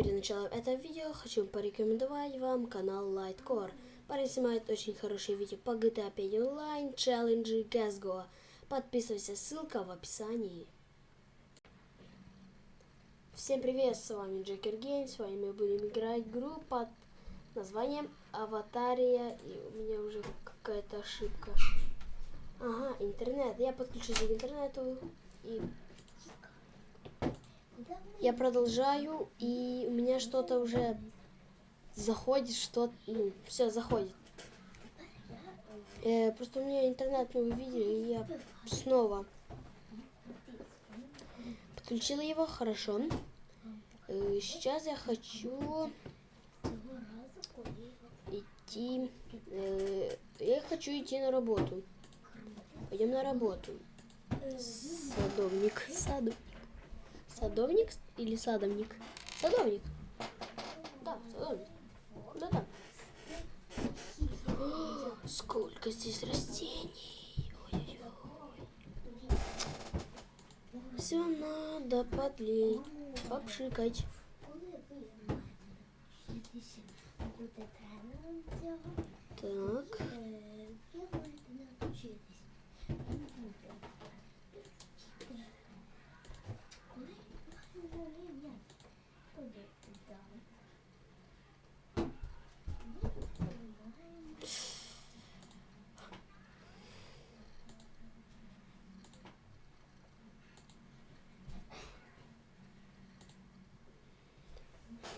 перед началом этого видео хочу порекомендовать вам канал Lightcore. Парень снимает очень хорошие видео по GTA 5 онлайн, челленджи, CSGO. Подписывайся, ссылка в описании. Всем привет, с вами Джекер Гейм, с вами мы будем играть игру под названием Аватария, и у меня уже какая-то ошибка. Ага, интернет, я подключусь к интернету, и я продолжаю, и у меня что-то уже заходит, что ну, все заходит. Э, просто у меня интернет, ну вы видели, и я снова подключила его, хорошо. Э, сейчас я хочу идти, э, я хочу идти на работу. Пойдем на работу. Садовник, саду. Садовник или садовник? Садовник. Да, садовник. Куда там? О, сколько здесь растений. Ой-ой-ой. Все надо подлить, попшикать. Так.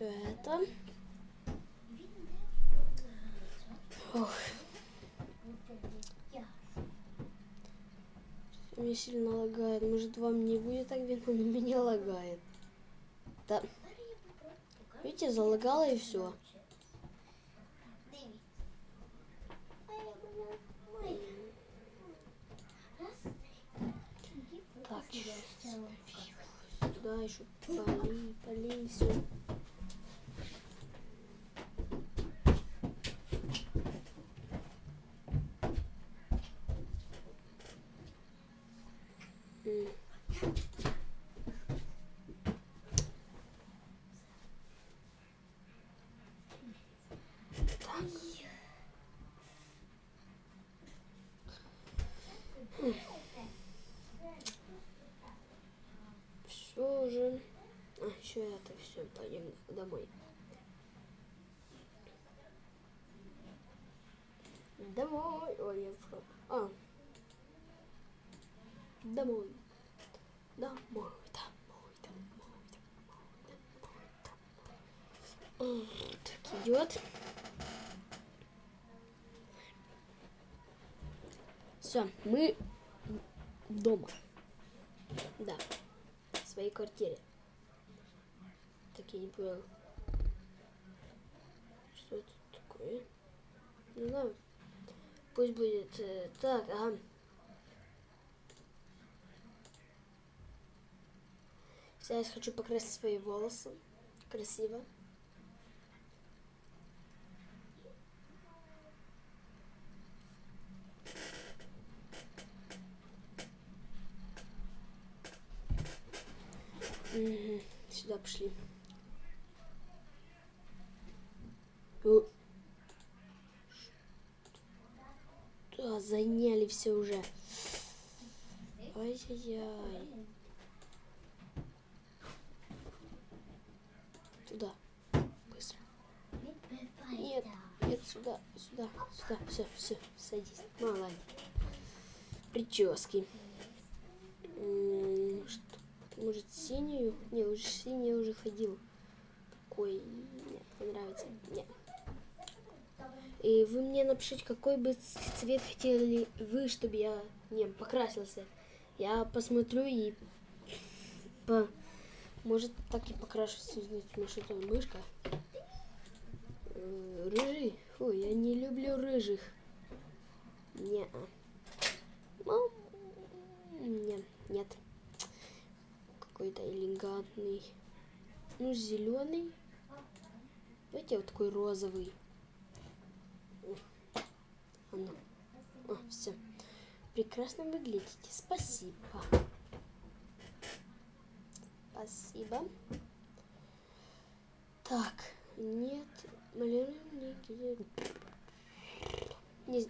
еще это. Ох, мне сильно лагает. Может, вам не будет так видно, но меня лагает. Да. Видите, залагало и все. Так, сюда еще полей, полей, все уже. А, еще это все, пойдем домой. Домой. Ой, я в шоке. А. Домой. Домой, домой, домой, домой, домой, домой. Так, идет. Все, мы дома. Да, в своей квартире. Так, я не понял. Что это такое? Не знаю. Пусть будет э, так, ага. Сейчас хочу покрасить свои волосы. Красиво. Сюда пошли. Заняли все уже. Ай-яй-яй. Туда. Быстро. Нет, нет, сюда, сюда, сюда. Все, все, садись. Молодец. Прически. Что? Может, синюю? Не, уже синий уже ходил. Такой. Нет, не нравится. Нет. И вы мне напишите, какой бы цвет хотели вы, чтобы я не покрасился. Я посмотрю и по... может так и покрашусь, знаете, что это мышка. Э, Рыжий? Фу, я не люблю рыжих. Не. Ну, не, нет. Какой-то элегантный. Ну, зеленый. Давайте вот такой розовый. А ну. О, все. Прекрасно выглядите. Спасибо. Спасибо. Так, нет,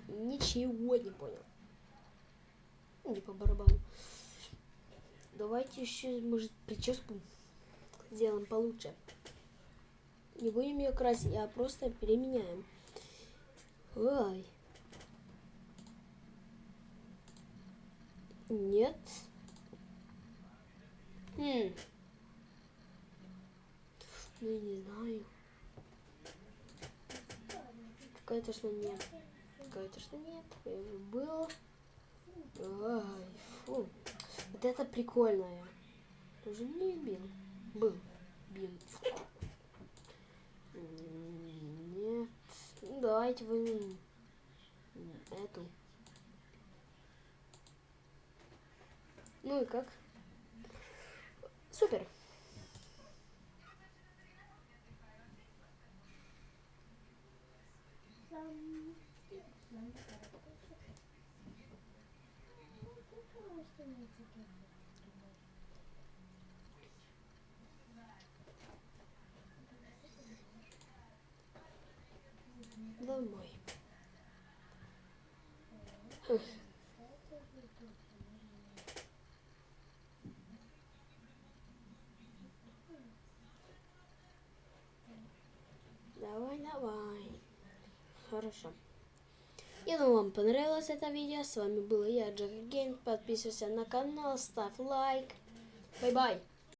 ничего не понял. Не по барабану. Давайте еще, может, прическу сделаем получше. Не будем ее красить, а просто переменяем. Ой. Нет. Хм. Ну, я не знаю. Какая-то что нет. Какая-то что нет. Я уже был. Ай, фу. Вот это прикольное. Уже не бил. Был. Бил. Нет. Ну, давайте возьмем Ну и как? Супер. Домой. Фух. Давай, давай. Хорошо. Я думаю, вам понравилось это видео. С вами был я, Джек Гейм. Подписывайся на канал, ставь лайк. Бай-бай.